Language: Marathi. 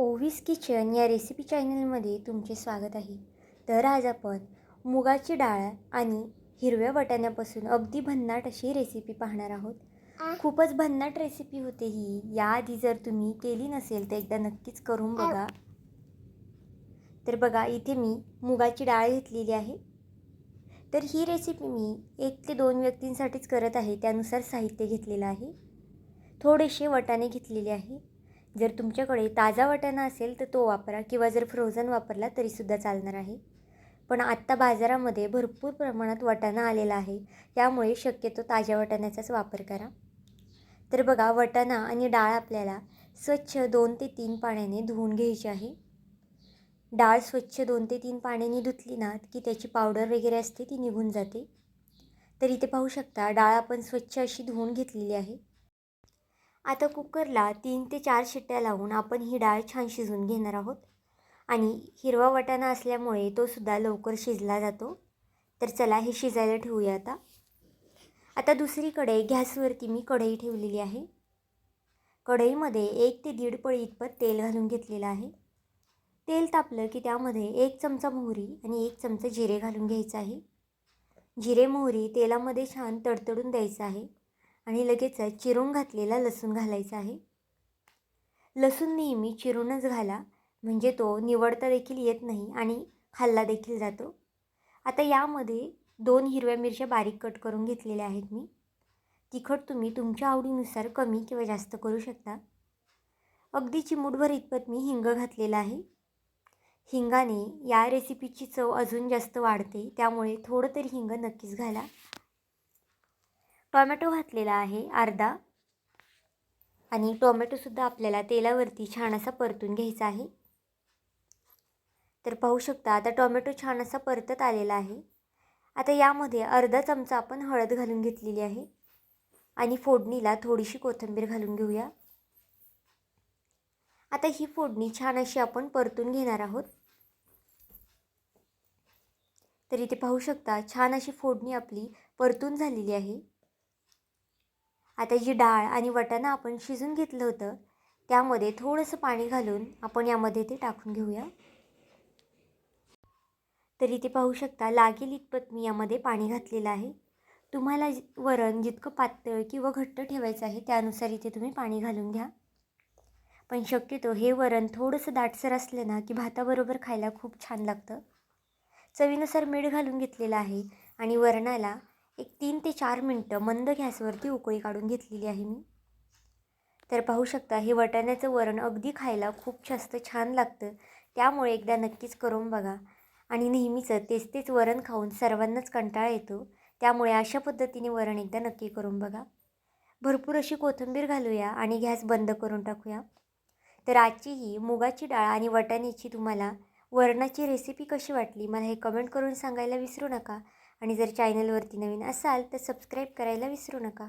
ओवीस किचन या रेसिपी चॅनलमध्ये तुमचे स्वागत आहे. तर आज आपण मुगाची डाळ आणि हिरव्या वाटाण्यापासून अगदी भन्नाट अशी रेसिपी पाहणार आहोत. खूपच भन्नाट रेसिपी होते ही. याआधी जर तुम्ही केली नसेल तर एकदा नक्कीच करून बघा. तर बघा इथे मी मुगाची डाळ घेतलेली आहे. तर ही रेसिपी मी एक ते दोन व्यक्तींसाठीच करत आहे. त्यानुसार साहित्य घेतलेलं आहे. थोडेसे वटाणे घेतलेले आहे. जर तुमच्याकडे ताजा वाटाणा असेल तर तो वापरा किंवा जर फ्रोझन वापरला तरीसुद्धा चालणार आहे. पण आत्ता बाजारामध्ये भरपूर प्रमाणात वाटाणा आलेला आहे. त्यामुळे शक्यतो ताज्या वाटाण्याचाच वापर करा. तर बघा वाटाणा आणि डाळ आपल्याला स्वच्छ दोन ते तीन पाण्याने धुवून घ्यायची आहे. डाळ स्वच्छ दोन ते तीन पाण्याने धुतली ना की त्याची पावडर वगैरे असते ती निघून जाते. तर इथे पाहू शकता डाळ आपण स्वच्छ अशी धुवून घेतलेली आहे. आता कुकरला तीन ते चार शिट्ट्या लावून आपण ही डाळ छान शिजवून घेणार आहोत. आणि हिरवा वाटाणा असल्यामुळे तो सुद्धा लवकर शिजला जातो. तर चला हे शिजायला ठेवूया आता. आता दुसरीकडे गॅसवरती मी कढई ठेवलेली आहे. कढईमध्ये एक ते दीड पळी इतपत तेल घालून घेतलेलं आहे. तेल तापलं की त्यामध्ये एक चमचा मोहरी आणि एक चमचा जिरे घालून घ्यायचं आहे. जिरे मोहरी तेलामध्ये छान तडतडून द्यायचं आहे. आणि लगेचच चिरून घातलेला लसूण घालायचा आहे. लसूण नेहमी चिरूनच घाला म्हणजे तो निवडता देखील येत नाही आणि खाल्ला देखील जातो. आता यामध्ये दोन हिरव्या मिरच्या बारीक कट करून घेतलेल्या आहेत मी. तिखट तुम्ही तुमच्या आवडीनुसार कमी किंवा जास्त करू शकता. अगदी चिमूटभर इतपत मी हिंग घातलेला आहे. हिंगाने या रेसिपीची चव अजून जास्त वाढते त्यामुळे थोडं तरी हिंग नक्कीच घाला. टॉमॅटो घातलेला आहे अर्धा. आणि टोमॅटोसुद्धा आपल्याला तेलावरती छान असा परतून घ्यायचा आहे. तर पाहू शकता आता टोमॅटो छान असा परतत आलेला आहे. आता यामध्ये अर्धा चमचा आपण हळद घालून घेतलेली आहे. आणि फोडणीला थोडीशी कोथिंबीर घालून घेऊया. आता ही फोडणी छान अशी आपण परतून घेणार आहोत. तर इथे पाहू शकता छान अशी फोडणी आपली परतून झालेली आहे. आता जी डाळ आणि वटाणा आपण शिजून घेतलं होतं त्यामध्ये थोडंसं पाणी घालून आपण यामध्ये ते टाकून घेऊया. तर इथे पाहू शकता लागेल इतपत मी यामध्ये पाणी घातलेलं आहे. तुम्हाला वरण जितकं पातळ किंवा घट्ट ठेवायचं आहे त्यानुसार इथे तुम्ही पाणी घालून घ्या. पण शक्यतो हे वरण थोडंसं दाटसर असलं ना की भाताबरोबर खायला खूप छान लागतं. चवीनुसार मीठ घालून घेतलेलं आहे आणि वरणाला एक तीन ते चार मिनटं मंद गॅसवरती उकळी काढून घेतलेली आहे मी. तर पाहू शकता हे वटाण्याचं वरण अगदी खायला खूप जास्त छान लागतं. त्यामुळे एकदा नक्कीच करून बघा. आणि नेहमीचं तेच तेच वरण खाऊन सर्वांनाच कंटाळा येतो. त्यामुळे अशा पद्धतीने वरण एकदा नक्की करून बघा. भरपूर अशी कोथिंबीर घालूया आणि गॅस बंद करून टाकूया. तर आजची ही मुगाची डाळ आणि वटाण्याची तुम्हाला वरणाची रेसिपी कशी वाटली मला हे कमेंट करून सांगायला विसरू नका. आणि जर चॅनलवरती नवीन असाल तर सबस्क्राईब करायला विसरू नका.